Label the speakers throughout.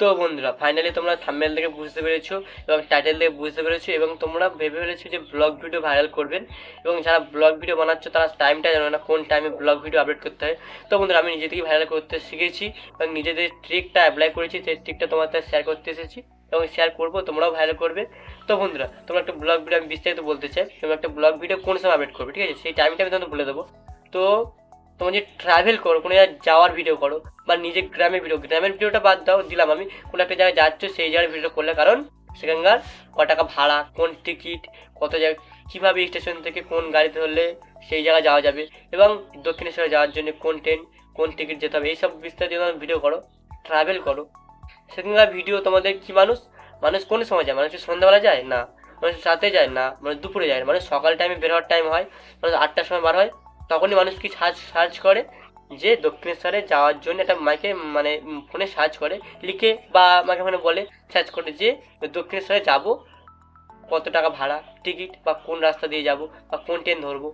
Speaker 1: তো বন্ধুরা ফাইনালি তোমরা থাম্বনেল থেকে বুঝতে পেরেছ এবং টাইটেল থেকে বুঝতে পেরেছ এবং তোমরা ভেবে ফেলেছো যে ব্লগ ভিডিও ভাইরাল করবেন এবং যারা ব্লগ ভিডিও বানাচ্ছ তারা টাইমটা জানো না কোন টাইমে ব্লগ ভিডিও আপলোড করতে হয়। তো বন্ধুরা, আমি নিজে থেকে ভাইরাল করতে শিখেছি এবং নিজেদের ট্রিকটা অ্যাপ্লাই করেছি, সেই ট্রিকটা তোমার সাথে শেয়ার করতে এসেছি এবং শেয়ার করব, তোমরাও ভাইরাল করবে। তো বন্ধুরা, তোমরা একটা ব্লগ ভিডিও আমি বিস্তারিত বলতে চাই এবং একটা ব্লগ ভিডিও কোন সময় আপলোড করবে, ঠিক আছে? সেই টাইমটা আমি তোমাদের বলে দেবো। তো তোমার যে ট্রাভেল করো, কোনো জায়গায় যাওয়ার ভিডিও করো, বা নিজের গ্রামের ভিডিও গ্রামের ভিডিওটা বাদ দাও, দিলাম আমি। কোনো একটা জায়গায় যাচ্ছ, সেই জায়গার ভিডিও করলে, কারণ সেখানকার ক টাকা ভাড়া, কোন টিকিট কত জায়গায়, কীভাবে স্টেশন থেকে কোন গাড়িতে ধরলে সেই জায়গায় যাওয়া যাবে, এবং দক্ষিণেশ্বরে যাওয়ার জন্য কোন ট্রেন কোন টিকিট যেতে হবে, এইসব বিস্তারিত যখন ভিডিও করো ট্রাভেল করো। সেখানকার ভিডিও তোমাদের কি মানুষ? মানুষ কোন সময় যায়? মানুষ সন্ধ্যাবেলা যায়? না। মানুষ রাতে যায়? না। মানে দুপুরে যায়? না মানুষ সকাল টাইমে বের হওয়ার টাইম হয়? মানুষ আটটার সময় বার হয়? তখনই মানুষ কি সার্চ সার্চ করে? যে দক্ষিণেশ্বরে যাওয়ার জন্য একটা মাইকে মানে ফোনে সার্চ করে, লিখে বা আমাকে ফোনে বলে সার্চ করে যে দক্ষিণেশ্বরে যাব, কত টাকা ভাড়া, টিকিট বা কোন রাস্তা দিয়ে যাব বা কোন ট্রেন ধরবো।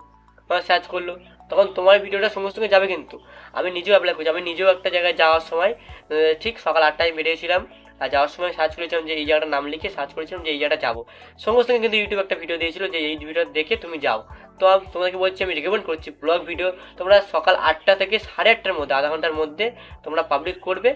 Speaker 1: সার্চ করল। তখন তোমার ভিডিওটা সঙ্গে যাবে কিন্তু। আমি নিজেও অ্যাপ্লাই করছি। আমি নিজেও একটা জায়গায় যাওয়ার সময় ঠিক সকাল আটটায় বেরিয়েছিলাম। আর যাওয়ার সময় সার্চ করেছিলাম যে এই জায়গাটার নাম লিখে সার্চ করেছিলাম যে এই জায়গাটা যাব। সঙ্গে সঙ্গে কিন্তু ইউটিউব একটা ভিডিও দিয়েছিল যে এই ভিডিও দেখে তুমি যাও। তো আমি তোমাদেরকে বলছি, আমি রেকমেন্ড করছি ব্লগ ভিডিও তোমরা সকাল আটটা থেকে সাড়ে আটটার মধ্যে, আধা ঘণ্টার মধ্যে তোমরা পাবলিক করবে।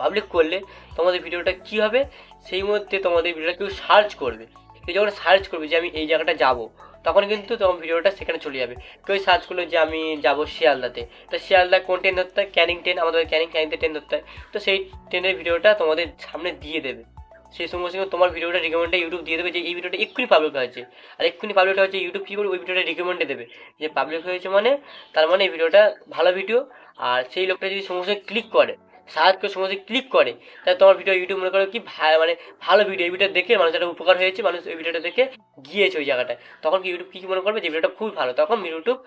Speaker 1: পাবলিক করলে তোমাদের ভিডিওটা কী হবে? সেই মধ্যে তোমাদের ভিডিওটা কেউ সার্চ করবে। কেউ যখন সার্চ করবে যে আমি এই জায়গাটা যাব, তখন কিন্তু তোমার ভিডিওটা সেখানে চলে যাবে। কেউ সার্চ করল যে আমি যাব শিয়ালদাতে। তো শিয়ালদা কোন ট্রেন ধরতে হয়? ক্যানিং ট্রেন আমাদের ক্যানিং ক্যানিংতে ট্রেন ধরতে হয়। তো সেই ট্রেনের ভিডিওটা তোমাদের সামনে দিয়ে দেবে। সেই সঙ্গে সঙ্গে তোমার ভিডিওটা রিকমেন্ডে ইউটিউব দিয়ে দেবে যে এই ভিডিওটা এক্ষুনি পাবলিক হয়েছে। আর এক্ষুনি পাবলিক হয়েছে ইউটিউব কী করবে ওই ভিডিওটা রিকমেন্ডে দেবে। যে পাবলিক হয়েছে মানে তার মানে এই ভিডিওটা ভালো ভিডিও আর সেই লোকটা যদি সঙ্গে সঙ্গে ক্লিক করে সার্চ করে সঙ্গে ক্লিক করে। তাহলে তোমার ভিডিও ইউটিউব মনে করো কি মানে ভালো ভিডিও এই ভিডিও দেখে মানুষ একটা উপকার হয়েছে, মানুষ ওই ভিডিওটা দেখে গিয়েছে ওই জায়গাটায়। তখন কি ইউটিউব কী মনে করবে যে ভিডিওটা খুবই ভালো? তখন ইউটিউব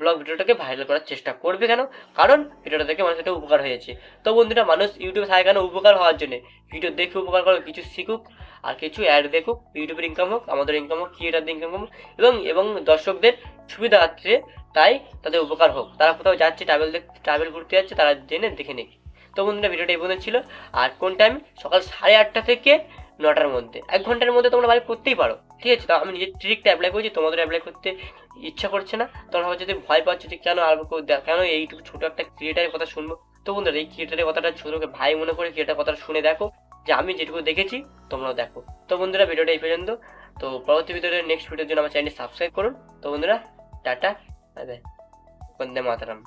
Speaker 1: ব্লগ ভিডিওটাকে ভাইরাল করার চেষ্টা করবে কেন? কারণ ভিডিওটা দেখে মানুষের একটা উপকার হয়েছে। তো বন্ধুরা, মানুষ ইউটিউবে থাকে কেন উপকার হওয়ার জন্য? ভিডিও দেখে উপকার করে, কিছু শিখুক, আর কিছু অ্যাড দেখুক। ইউটিউবের ইনকাম হোক, আমাদের ইনকাম হোক ক্রিয়েটারদের ইনকাম হোক, এবং এবং দর্শকদের সুবিধা আছে তাই তাদের উপকার হোক। তারা কোথাও যাচ্ছে ট্রাভেল দেখ ট্রাভেল ঘুরতে যাচ্ছে, তারা জেনে দেখে নিক। তো বন্ধুরা ভিডিওটা এই পর্যন্ত ছিল। আর কোন টাইম সকাল সাড়ে আটটা থেকে নটার মধ্যে। এক ঘণ্টার মধ্যে তোমরা বাড়ি করতেই পারো। ঠিক আছে? তো আমি নিজের ট্রিকটা অ্যাপ্লাই করছি তোমাদের অ্যাপ্লাই করতে ইচ্ছা করছে না। তোমরা যদি ভয় পাচ্ছ যে কেন আর কেন এইটুকু ছোটো একটা ক্রিয়েটারের কথা শুনব? তো বন্ধুরা, এই ক্রিয়েটারের কথাটা ছোটোকে ভাই মনে করে ক্রিয়েটার কথাটা শুনে দেখো। যে আমি যেটুকু দেখেছি, তোমরাও দেখো। তো বন্ধুরা, ভিডিওটা এই পর্যন্ত। তো পরবর্তী ভিডিওতে নেক্সট ভিডিওর জন্য আমার চ্যানেল সাবস্ক্রাইব করুন। তো বন্ধুরা, tata bye bye Vande Mataram.